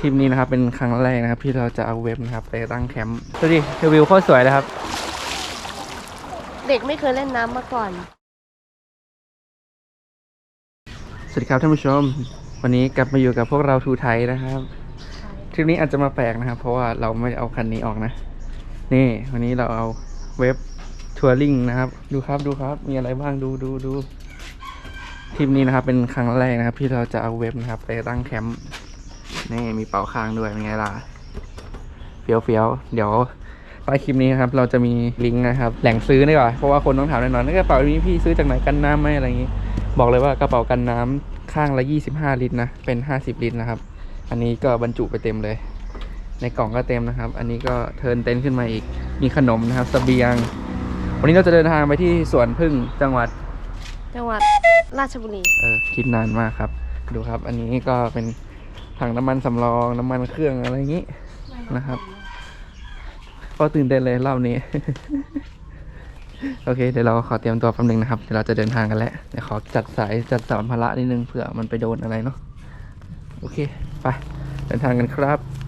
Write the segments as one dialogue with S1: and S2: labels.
S1: ทริปนี้นะครับเป็นครั้งแรกนะครับ ที่เราจะเอาเว็บนะครับไปตั้งแคมป์ดูดิวิวโคตรสวยเลยครับ
S2: เด็กไม่เคยเล่นน้ำมาก่อน
S1: สวัสดีครับท่านผู้ชม วันนี้กลับมาอยู่กับพวกเราทูไทยนะครับทริปนี้อาจจะมาแปลกนะครับ เพราะว่าเราไม่ได้เอาคันนี้ออกนะ นี่ วันนี้เราเอาเว็บทัวริงนะครับ ดูครับดูครับ มีอะไรบ้างดูดูดูทริปนี้นะครับเป็นครั้งแรกนะครับ ที่เราจะเอาเว็บนะครับไปตั้งแคมป์ นี่มีเป๋าคางด้วยเป็นไงล่ะเฟี้ยวเฟี้ยวเดี๋ยวใต้คลิปนี้นะครับเราจะมีลิงก์นะครับ แหล่งซื้อดีกว่าเพราะว่าคนต้องถามแน่นอนนี่กระเป๋านี้พี่ซื้อจากไหนกันน้ำไหมอะไรอย่างนี้ บอกเลยว่ากระเป๋ากันน้ำข้างละ 25 ลิตรนะเป็น 50 ลิตรนะครับ อันนี้ก็บรรจุไปเต็มเลย ในกล่องก็เต็มนะครับ อันนี้ก็เทิร์นเต็นท์ขึ้นมาอีกมีขนมนะครับสเสบียง วันนี้เราจะเดินทางไปที่สวนพึ่งจังหวัด
S2: จังหวัดราชบุรี
S1: เออคิดนานมากครับ ดูครับ อันนี้ก็เป็น ถังน้ำมันสำรองน้ำมันเครื่องอะไรอย่างนี้นะครับ ก็ตื่นเต้นเลยรอบนี้ โอเค เดี๋ยวเราขอเตรียมตัวแป๊บนึงนะครับ เดี๋ยวเราจะเดินทางกันแล้วเดี๋ยวขอจัดสายจัดสัมภาระนิดนึงเผื่อมันไปโดนอะไรเนาะโอเค ไป เดินทางกันครับ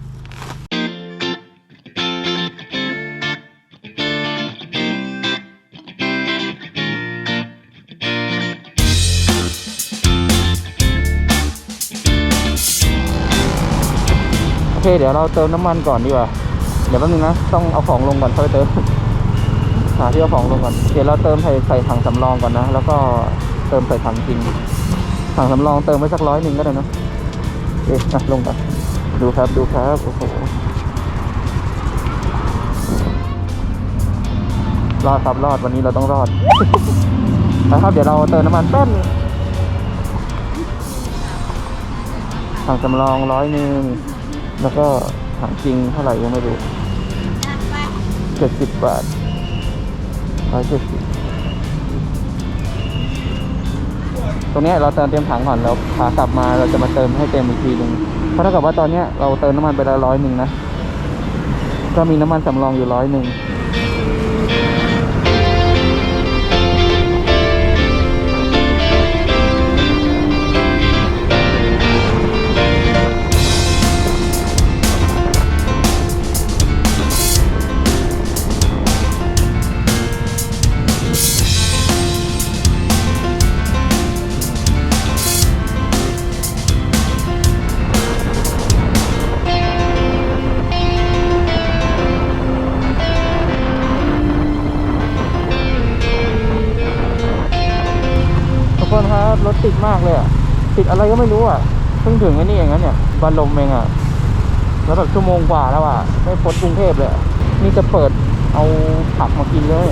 S1: เคเดี๋ยวเราเติมน้ำมันก่อนดีกว่า เดี๋ยวแป๊บนึงนะ ต้องเอาของลงก่อนค่อยเติมหาที่เอาของลงก่อน เดี๋ยวเราเติมใส่ใส่ถังสำรองก่อนนะ แล้วก็เติมใส่ถังจริง ถังสำรองเติมไว้สักร้อยหนึ่งก็ได้นะโอเคอะลงก่อนดูครับ ดูครับ โอ้โหรอดครับรอดวันนี้เราต้องรอดนะครับ เดี๋ยวเราเติมน้ำมันแป๊บถังสำรองร้อยหนึ่ง แล้วก็ถังจริงเท่าไหร่ยังไม่รู้เจ็ดสิบบาทร้อยเจ็ดสิบตรงนี้เราเติมเต็มถังก่อนแล้วขากลับมาเราจะมาเติมให้เต็มอีกทีหนึ่งเพราะเท่ากับว่าตอนนี้เราเติมน้ำมันไปแล้วร้อยหนึ่งนะ ก็มีน้ำมันสำรองอยู่ร้อยหนึ่ง รถติดมากเลยอะติดอะไรก็ไม่รู้อะเพิ่งถึงไอ้นี่เองนะเนี่ยบานลมเองอะแล้วแบบชั่วโมงกว่าแล้วอะไม่พ้นกรุงเทพเลยนี่จะเปิดเอาผักมากินเลย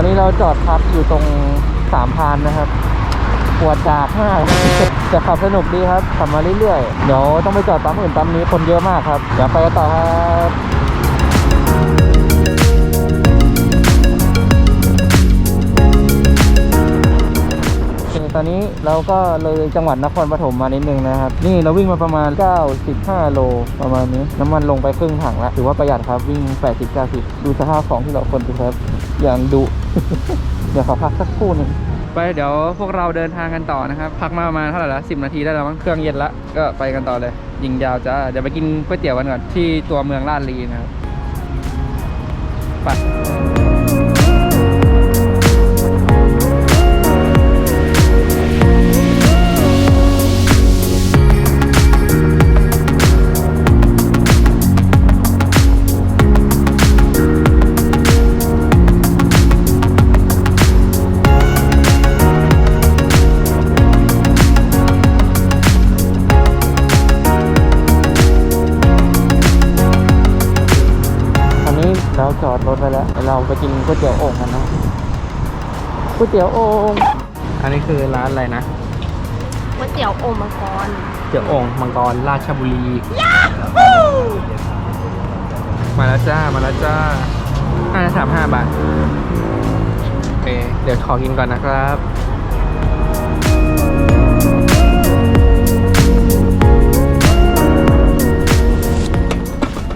S1: อนนี้เราจอดพักอยู่ตรงสามพานนะครับปวดดากมากจะขับสนุกดีครับขับมาเรื่อยๆ เดี๋ยวต้องไปจอดปั๊มอื่นปั๊มนี้คนเยอะมากครับ เดี๋ยวไปกันต่อครับเคตอนนี้เราก็เลยจังหวัดนครปฐมมานิดนึงนะครับ นี่เราวิ่งมาประมาณ 95 โลประมาณนี้ น้ำมันลงไปครึ่งถังแล้ว ถือว่าประหยัดครับวิ่ง 80 90 ดูสภาพของที่เราคนดูครับ อย่างดุ เดี๋ยวขอพักสักครู่หนึ่งไปเดี๋ยวพวกเราเดินทางกันต่อนะครับ พักมาประมาณเท่าไหร่ละสินาทีได้แล้วมั้งเครื่องเย็นละก็ไปกันต่อเลย ยิงยาวจ้าเดี๋ยวไปกินก๋วยเตี๋ยวกันก่อนที่ตัวเมืองลาดลีนะครับไปาจอดรถไปแล้ว เราไปกินก๋วยเตี๋ยวโอ่งกันนะก๋วยเตี๋ยวโอ่งอันนี้คือร้านอะไรนะ
S2: ก๋วยเตี๋ยวโอ่งมังกร
S1: เตี๋ยวโอ่งมังกรราชบุรีมาแล้วจ้ามาแล้วจ้าห้าสามห้าบาทเเดี๋ยวขอกินก่อนนะครับ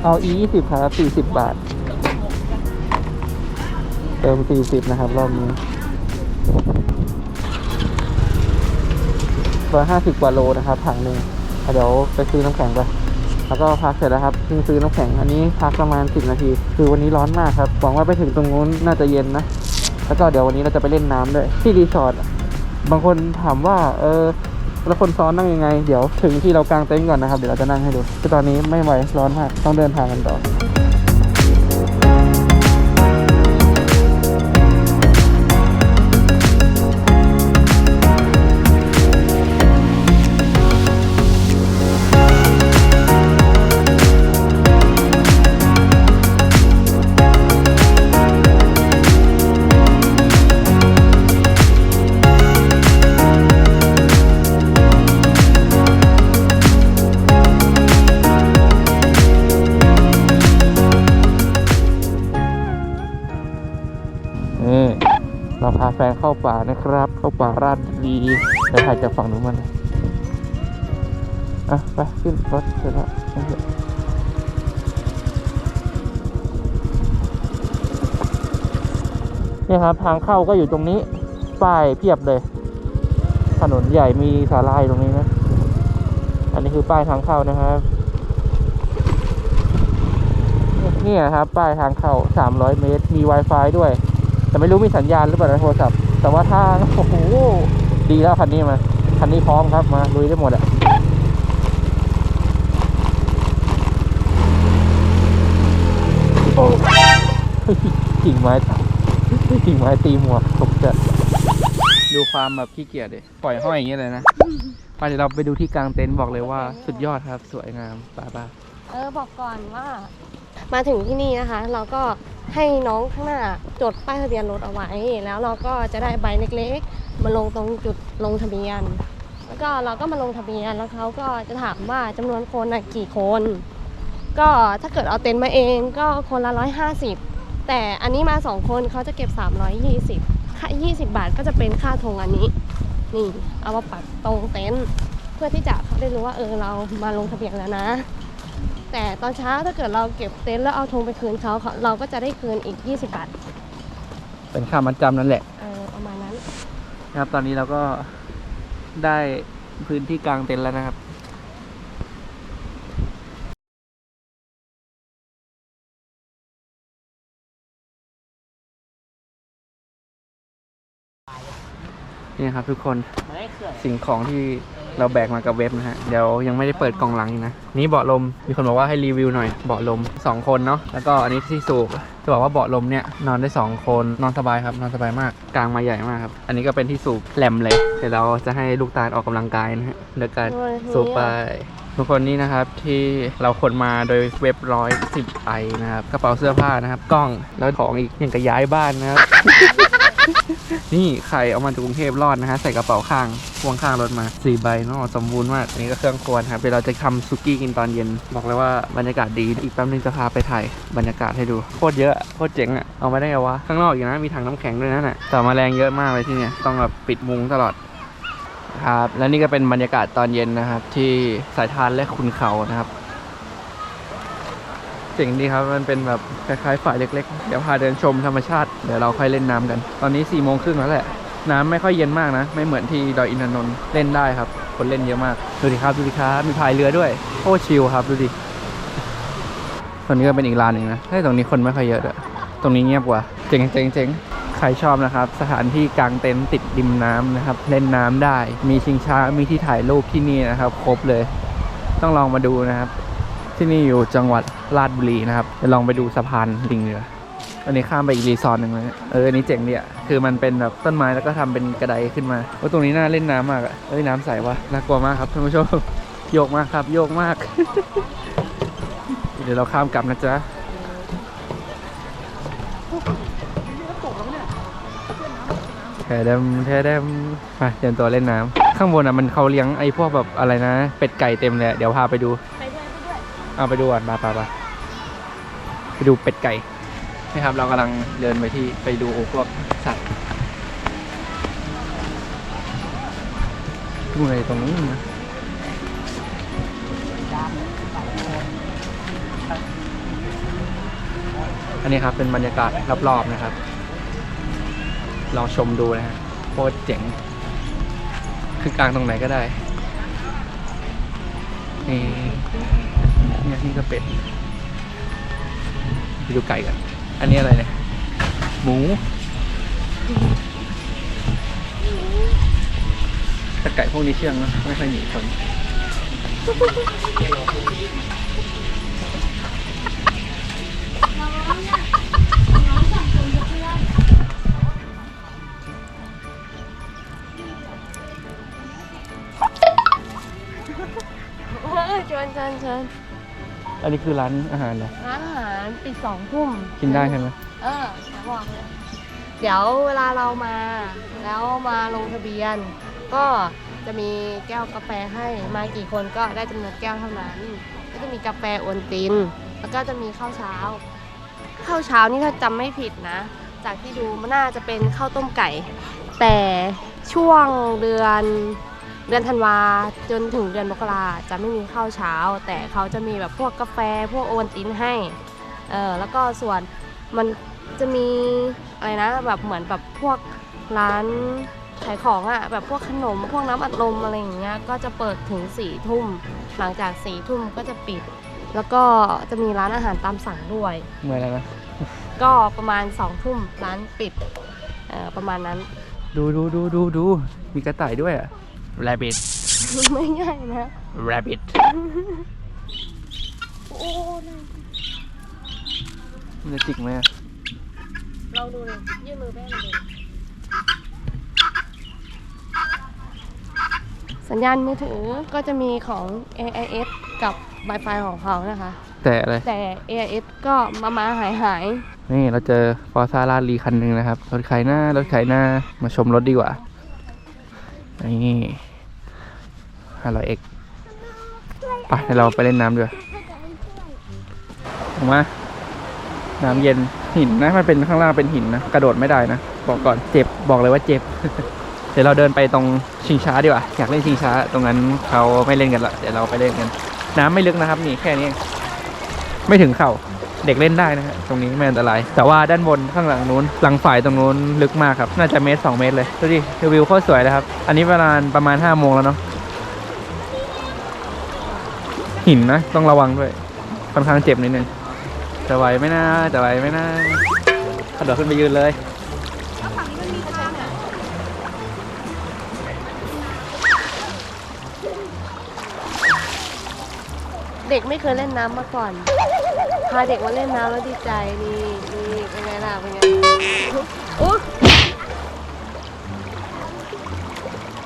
S1: เอาอี20ครับ40 บาท เติมสี่สิบนะครับ รอบนี้ร้อยห้าสิบกว่าโลนะครับถังหนึ่งเดี๋ยวไปซื้อน้ำแข็งไปแล้วก็พักเสร็จแล้วครับเพิ่งซื้อน้ำแข็งอันนี้พักประมาณสิบนาที คือวันนี้ร้อนมากครับหวังว่าไปถึงตรงนู้นน่าจะเย็นนะ แล้วก็เดี๋ยววันนี้เราจะไปเล่นน้ำด้วยที่รีสอร์ทบางคนถามว่าเออแล้วคนซ้อนนั่งยังไง เดี๋ยวถึงที่เรากางเต็นท์ก่อนนะครับ เดี๋ยวเราจะนั่งให้ดูคือตอนนี้ไม่ไหวร้อนมากต้องเดินทางกันต่อ ดดีเดี๋ยวถ่ายจากฝั่งนู้นมันอะไปขึ้นรถเสร็จแล้วเถอะนี่ครับทางเข้าก็อยู่ตรงนี้ ป้ายเพียบเลย ถนนใหญ่มีศาลายตรงนี้นะ อันนี้คือป้ายทางเข้านะครับนี่ครับป้ายทางเข้า 300 เมตร มี Wi-Fi ด้วย แต่ไม่รู้มีสัญญาณหรือเปล่าในโทรศัพท์ แต่ว่าทางโอ้โห ดีแล้วคันนี้มา คันนี้พร้อมครับมาลุยได้หมดอะโอ้กิ่งไม้กิ่งไม้ตีหมวกตกใจดูความแบบขี้เกียจเลยปล่อยห้อยอย่างเงี้ยเลยนะไปเดี๋ยวเราไปดูที่กลางเต็นท์บอกเลยว่าสุดยอดครับ สวยงามป้าป้า
S2: เออบอกก่อนว่ามาถึงที่นี่นะคะ เราก็ให้น้องข้างหน้าจดป้ายทะเบียนรถเอาไว้ แล้วเราก็จะได้ใบเล็กๆ มาลงตรงจุดลงทะเบียน แล้วก็เราก็มาลงทะเบียนแล้วเขาก็จะถามว่าจำนวนคนนะกี่คน ก็ถ้าเกิดเอาเต็นท์มาเองก็คนละร้อยห้าสิบแต่อันนี้มาสองคนเขาจะเก็บ320ค่า20บาทก็จะเป็นค่าธงอันนี้ นี่เอามาปักตรงเต็นท์เพื่อที่จะเขาได้รู้ว่าเออเรามาลงทะเบียนแล้วนะ แต่ตอนเช้าถ้าเกิดเราเก็บเต็นท์แล้วเอาธงไปคืนเขาเขาเราก็จะได้คืนอีก 20 บาท
S1: เป็นค่ามัดจำนั่นแหละ
S2: เออประมาณนั้น
S1: นะครับ ตอนนี้เราก็ได้พื้นที่กลางเต็นท์แล้วนะครับนี่ครับทุกคนสิ่งของที่ เราแบกมากับเว็บนะฮะ เดี๋ยวยังไม่ได้เปิดกล่องหลังอีกนะ นี่เบาะลม มีคนบอกว่าให้รีวิวหน่อย เบาะลม 2 คนเนาะ แล้วก็อันนี้ที่สูบ จะบอกว่าเบาะลมเนี่ยนอนได้ 2 คน นอนสบายครับ นอนสบายมาก กลางมาใหญ่มากครับ อันนี้ก็เป็นที่สูบแหลมเลย เดี๋ยวเราจะให้ลูกตาลออกกำลังกายนะฮะเดี๋ยวการ
S2: โอ้ย
S1: สูบไปทุกคนนี่นะครับที่เราขนมาโดยเว็บร้อยสิบไอนะครับกระเป๋าเสื้อผ้านะครับกล้องแล้วของอีกอย่างกับย้ายบ้านนะครับ นี่ไข่เอามาจากกรุงเทพรอดนะฮะใส่กระเป๋าข้างพ่วงข้างรถมาสี่ใบเนาะสมบูรณ์มากอันนี้ก็เครื่องครัวนะครับเดี๋ยวเราจะทำซุกี้กินตอนเย็น บอกเลยว่าบรรยากาศดีอีกแป๊บนึงจะพาไปถ่ายบรรยากาศให้ดูโคตรเยอะโคตรเจ๋งอะเอามาได้ไงวะข้างนอกอีกนะมีถังน้ำแข็งด้วยนะน่ะแต่แมลงเยอะมากเลยที่เนี่ยต้องแบบปิดมุงตลอดครับและนี่ก็เป็นบรรยากาศตอนเย็นนะครับ ที่สายทานและคุณเขานะครับ เจ๋งดีครับมันเป็นแบบคล้ายๆฝ่ายเล็กๆ เดี๋ยวพาเดินชมธรรมชาติ เดี๋ยวเราค่อยเล่นน้ำกัน ตอนนี้4ี่โมงครึ่งแล้วแหละ น้ำไม่ค่อยเย็นมากนะ ไม่เหมือนที่ดอยอินทนนท์เล่นได้ครับ คนเล่นเยอะมาก ดูดิครับดูดิครับมีพายเรือด้วย โอ้ชิลครับดูดิตรงนี้ก็เป็นอีกลานหนึ่งนะเฮ้ยตรงนี้คนไม่ค่อยเยอะด้วยตรงนี้เงียบกว่า เจ๋งเจ๋งเจ๋งใครชอบนะครับ สถานที่กลางเต็นท์ติดริมน้ำนะครับ เล่นน้ำได้ มีชิงช้า มีที่ถ่ายรูปที่นี่นะครับ ครบเลย ต้องลองมาดูนะครับ ที่นี่อยู่จังหวัดราชบุรีนะครับจะลองไปดูสะพานลิงเรืออันนี้ข้ามไปอีกรีสอร์ทหนึ่งเลยเอออันนี้เจ๋งดีอะคือมันเป็นแบบต้นไม้แล้วก็ทำเป็นกระไดขึ้นมาว่าตรงนี้น่าเล่นน้ำมากอะเอ้ยน้ำใสวะน่ากลัวมากครับท่านผู้ชมโยกมากครับโยกมาก เดี๋ยวเราข้ามกลับนะจ๊ะแทเดมแทเดมไปเตรียมตัวเล่นน้ำข้างบนอะมันเขาเลี้ยงไอ้พวกแบบอะไรนะ เป็ดไก่เต็มเลยเดี๋ยวพาไปดู เอาไปดูก่อนมาปาปาไปดูเป็ดไก่นี่ครับ เรากำลังเดินไปที่ไปดูพวกสัตว์ดูอะไรตรงนี้นะอันนี้ครับเป็นบรรยากาศรอบๆนะครับ ลองชมดูนะฮะโคตรเจ๋ง คือกลางตรงไหนก็ได้นี่เนี่ก็เป็ดไปดูไก่กันอันนี้อะไรเนี่ย หมู แต่ไก่พวกนี้เชื่องนะไม่ค่อยหนีคน
S2: ชวนชวนชวน
S1: อันนี้คือร้านอาหารเหรอ
S2: ร้านอาหารปิดสองทุ่ม
S1: กินได้ใช่ไหม
S2: เออเดี๋ยวบอกเลยเดี๋ยวเวลาเรามาแล้วมาลงทะเบียน ก็จะมีแก้วกาแฟให้มากี่คนก็ได้จำนวนแก้วเท่านั้น ก็จะมีกาแฟโอนติน แล้วก็จะมีข้าวเช้า ข้าวเช้านี่ถ้าจำไม่ผิดนะ จากที่ดูมันน่าจะเป็นข้าวต้มไก่ แต่ช่วงเดือน เดือนธันวาจนถึงเดือนมกราจะไม่มีข้าวเช้า แต่เขาจะมีแบบพวกกาแฟพวกโอวัลตินให้เออแล้วก็ส่วนมันจะมีอะไรนะแบบเหมือนแบบพวกร้านขายของอะแบบพวกขนมพวกน้ำอัดลมอะไรอย่างเงี้ยก็จะเปิดถึงสี่ทุ่มหลังจากสี่ทุ่มก็จะปิด แล้วก็จะมีร้านอาหารตามสั่งด้วย
S1: เหมือนอะไรนะ
S2: ก็ประมาณสองทุ่มร้านปิดเอ่อประมาณนั้น
S1: ดูดูดูดูดูมีกระต่ายด้วยอะ rabbit
S2: ไม่ใหญ่นะ
S1: rabbit
S2: โอ้นะ
S1: มันจะจิกไหมอะ
S2: เราดูเลยยื่นมือแม่เลยสัญญาณมือถือก็จะมีของ AIS กับ Wi-Fi ของเขานะคะ
S1: แต่อะไร
S2: แต่ AIS ก็มามาหายหาย
S1: นี่เราเจอฟอร์ซ่าลาลีคันหนึ่งนะครับ รถขายหน้ารถขายหน้ามาชมรถดีกว่า นี่ห้าร้อยเอกไปเดี๋ยวเราไปเล่นน้ำด้วยถูกไหมา น้ำเย็นหินนะ มันเป็นข้างล่างเป็นหินนะ กระโดดไม่ได้นะ บอกก่อนเจ็บบอกเลยว่าเจ็บ เดี๋ยวเราเดินไปตรงชิงช้าดีกว่า อยากเล่นชิงช้า ตรงนั้นเขาไม่เล่นกันละ เดี๋ยวเราไปเล่นกัน น้ำไม่ลึกนะครับ นี่แค่นี้ ไม่ถึงเข่า เด็กเล่นได้นะฮะตรงนี้ไม่อันตราย แต่ว่าด้านบนข้างหลังนู้นหลังฝ่ายตรงนู้นลึกมากครับ น่าจะเมตรสองเมตรเลยดูดิวิวโคตรสวยเลยครับอันนี้ประมาณประมาณห้าโมงแล้วเนาะหินนะต้องระวังด้วยค่อนข้างเจ็บนิดนึงจะไหวไหมนะจะไหวไหมนะกระโดดขึ้นไปยืนเลย
S2: เด็กไม่เคยเล่นน้ำมาก่อนาเด็กมาเล่นน้ำแล้วดีใจนี่นี่เป็นไงล่ะเป็นไงอุ๊ย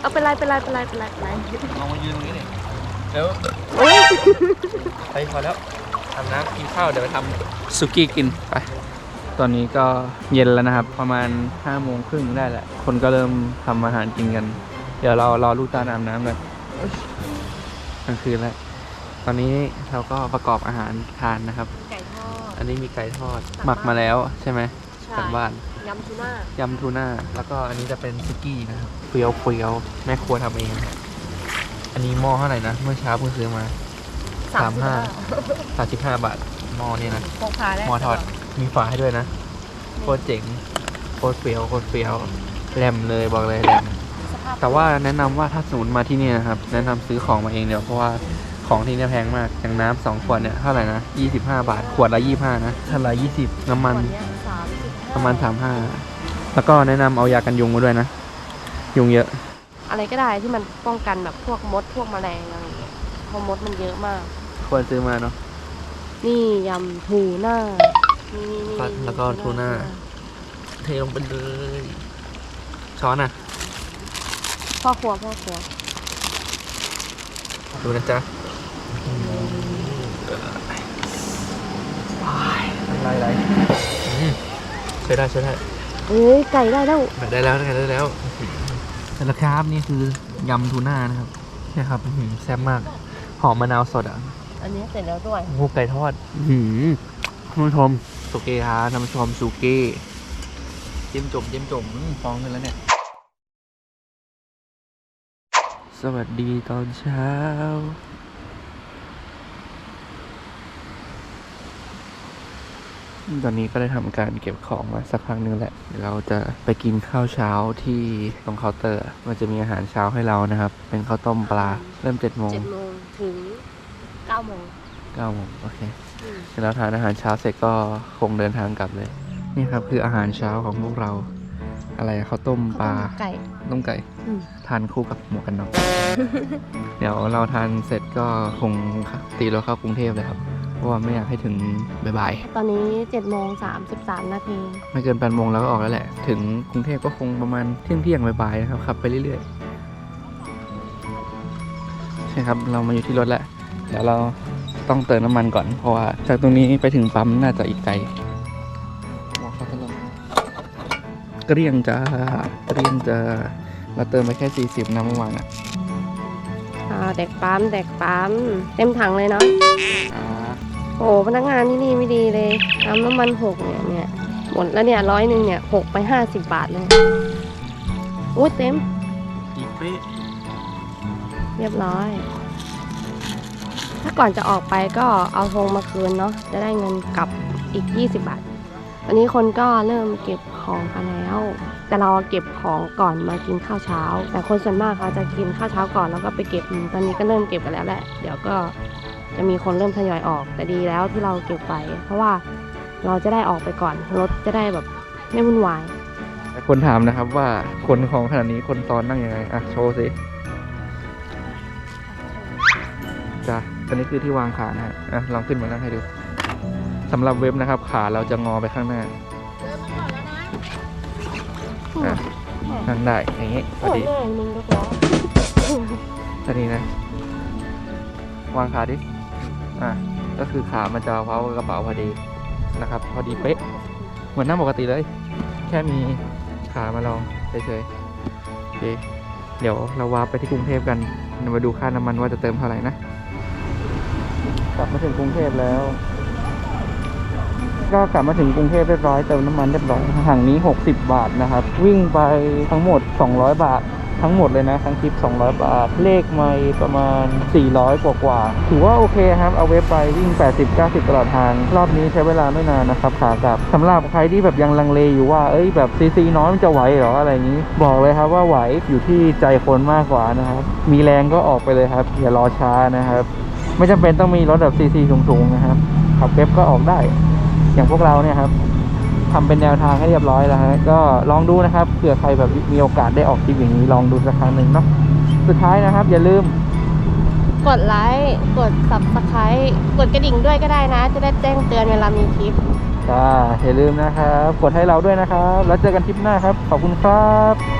S2: เอาเป็นไรเป็นไรเป็นไรเป็นไรเป็นไร
S1: เอามายืนตรงนี้นี่เดี๋ยว
S2: อุ๊ย
S1: ไปพอแล้วทำน้ำกินข้าวเดี๋ยวไปทำสุกี้กินไปตอนนี้ก็เย็นแล้วนะครับ ประมาณห้าโมงครึ่งได้แหละ คนก็เริ่มทำอาหารกินกัน เดี๋ยวเรารอลูกตาลอาบน้ำกันกลางคืนแล้วต อนนี้เราก็ประกอบอาหารทานนะครับ
S2: ไก่ทอด
S1: อันนี้มีไก่ทอดหมักมาแล้วใช่ไหม
S2: ใช่
S1: จากบ้าน
S2: ยำทูน่ายำ
S1: ทูน่าแล้วก็อันนี้จะเป็นซุกี้นะครับเฟี้ยวเฟี้ยวแม่ครัวทำเองอันนี้หม้อเท่าไหร่นะเมื่อเช้าเพิ่งซื้อมา สามห้า สามสิบห้าบาทหม้อนี่นะ
S2: พกพาได้
S1: หม้อทอดมีฝาให้ด้วยนะโคตรเจ๋งโคตรเฟี้ยวโคตรเฟี้ยวแหลมเลยบอกเลยแหลม
S2: สภาพ
S1: แต่ว่าแนะนำว่าถ้าสมมติมาที่นี่นะครับ แนะนำซื้อของมาเองเดี๋ยวเพราะว่า ของที่เนี่ยแพงมากอย่างน้ำสองขวดเนี่ยเท่าไหร่นะยี่สิบห้าบาท ขวดละยี่ห้านะถ้าละยี่สิบน้ำมัน
S2: ขวดเนี้ยสามสิบห้า
S1: ประมาณสามห้าแล้วก็แนะนำเอายากันยุงมาด้วยนะ ยุงเยอะ
S2: อะไรก็ได้ที่มันป้องกันแบบพวกมดพวกแมลงอะไรอย่างเงี้ยเพราะมดมันเยอะมาก
S1: ควรซื้อมาเนาะ
S2: นี่ยำทูน่านี่นี่นี่
S1: แล้วก็ทูน่า เทลงไปเลย ช้อนอะ
S2: พ่อครัวพ่อครัว
S1: ดูนะจ๊ะ อะไรอะไรใช้ได้ใช้ได้
S2: เอ้ยไก่ได้แล้ว
S1: ได้แล้วได้แล้วแต่ละครับนี่คือยำทูน่านะครับใช่ครับอื้อหือแซ่บมากหอมมะนาวสดอะ
S2: อันนี้เสร็จแล้วด้วย
S1: งูไก่ทอดหืมท่านผู้ชมสุเกี้ฮะท่านผู้ชมสุเกี้จิ้มจุ่มจิ้มจมอื้อฟองขึ้นแล้วเนี่ย สวัสดีตอนเช้า ตอนนี้ก็ได้ทำการเก็บของมาสักพักหนึงแหละ เดี๋ยวเราจะไปกินข้าวเช้าที่ตรงเคาน์เตอร์ มันจะมีอาหารเช้าให้เรานะครับ เป็นข้าวต้มปลา เริ่มเจ็ดโมง
S2: เจ็ดโมงถึงเก้าโมง
S1: เก้าโมงโอเค
S2: อืม
S1: เดี๋ยวเราทานอาหารเช้าเสร็จก็คงเดินทางกลับเลย นี่ครับคืออาหารเช้าของพวกเรา อะไรอะข้าวต้มปลา
S2: ไก่
S1: ต้มไก่
S2: อืม
S1: ทานคู่กับหมวกกันน็อกเดี๋ยวเราทานเสร็จก็คงตีรถเข้ากรุงเทพเลยครับ เพราะว่าไม่อยากให้ถึงบ่าย
S2: ตอนนี้เจ็ดโมงสามสิบสามนาที
S1: ๆไม่เกินแปดโมงแล้วก็ออกแล้วแหละ ถึงกรุงเทพก็คงประมาณเที่ยงเที่ยงๆบ่ายๆนะครับขับไปเรื่อยๆใช่ครับเรามาอยู่ที่รถแล้วเดี๋ยวเราต้องเติมน้ำมันก่อน เพราะว่าจากตรงนี้ไปถึงปั๊มน่าจะอีกไกลมองเข้าถนนเกลี้ยงจ้าเกลี้ยงจ้าเราเติมไปแค่ 40นะเมื่อวานอะ
S2: อ่าเด็กปั๊มเด็กปั๊มเต็มถังเลยเนาะ
S1: อ่า
S2: โอ้พนักงานที่นี่ไม่ดีเลยน้ำน้ำมันหกเนี่ยเนี่ยหมดแล้วเนี่ยร้อยหนึ่งเนี่ยหกไปห้าสิบบาทเลยอุ้ยเต็ม
S1: อีกเป๊ะ
S2: เรียบร้อย ถ้าก่อนจะออกไปก็เอาธงมาคืนเนาะจะได้เงินกลับอีก 20 บาท วันนี้คนก็เริ่มเก็บของกันแล้ว แต่เราเก็บของก่อนมากินข้าวเช้า แต่คนส่วนมากเขาจะกินข้าวเช้าก่อนแล้วก็ไปเก็บอืมตอนนี้ก็เริ่มเก็บกันแล้วแหละ เดี๋ยวก็ จะมีคนเริ่มทยอยออก แต่ดีแล้วที่เราเก็บไปเพราะว่าเราจะได้ออกไปก่อนรถจะได้แบบไม่วุ่นวาย
S1: แต่คนถามนะครับว่าคนของขนาดนี้คนซ้อนนั่งยังไงอะโชว์สิจ้ะอันนี้คือที่วางขานะฮะอะลองขึ้นมานั่งให้ดูสำหรับเว็บนะครับ ขาเราจะงอไปข้างหน้าอะนั่งได้อย่างนี้พอ
S2: โอ้ย
S1: ดี
S2: แม่มึงก็ร้อ
S1: พอดีนะ วางขาดิ อะก็คือขามันจะเว้ากับกระเป๋าพอดีนะครับ พอดีเป๊ะเหมือนนั่งปกติเลย แค่มีขามาลองเฉยๆโอเคเดี๋ยวเราวาร์ปไปที่กรุงเทพกันมาดูค่าน้ำมันว่าจะเติมเท่าไหร่นะกลับมาถึงกรุงเทพแล้ว ก็กลับมาถึงกรุงเทพเรียบร้อยเติมน้ำมันเรียบร้อยถังนี้ 60 บาทนะครับ วิ่งไปทั้งหมด 200 บาท ทั้งหมดเลยนะ ทั้งคลิป 200 บาท เลขไม่ประมาณ 400 กว่ากว่า ถือว่าโอเคครับ เอาเว็บไปวิ่ง 80-90 ตลอดทาง รอบนี้ใช้เวลาไม่นานนะครับขากลับสำหรับใครที่แบบยังลังเลอยู่ว่า เอ้ยแบบซีซีน้อยมันจะไหวเหรออะไรอย่างนี้ บอกเลยครับว่าไหวอยู่ที่ใจคนมากกว่านะครับ มีแรงก็ออกไปเลยครับ อย่ารอช้านะครับ ไม่จำเป็นต้องมีรถแบบซีซีสูงๆนะครับขับเว็บก็ออกได้ อย่างพวกเราเนี่ยครับ ทำเป็นแนวทางให้เรียบร้อยแล้วฮะก็ลองดูนะครับเผื่อใครแบบมีโอกาสได้ออกทริปอย่างนี้ลองดูสักครั้งหนึ่งเนาะสุดท้ายนะครับ อย่าลืม
S2: กดไลค์กด subscribe กดกระดิ่งด้วยก็ได้นะ จะได้แจ้งเตือนเวลามีคลิป
S1: จ้าอย่าลืมนะครับ กดให้เราด้วยนะครับ แล้วเจอกันทริปหน้าครับ ขอบคุณครับ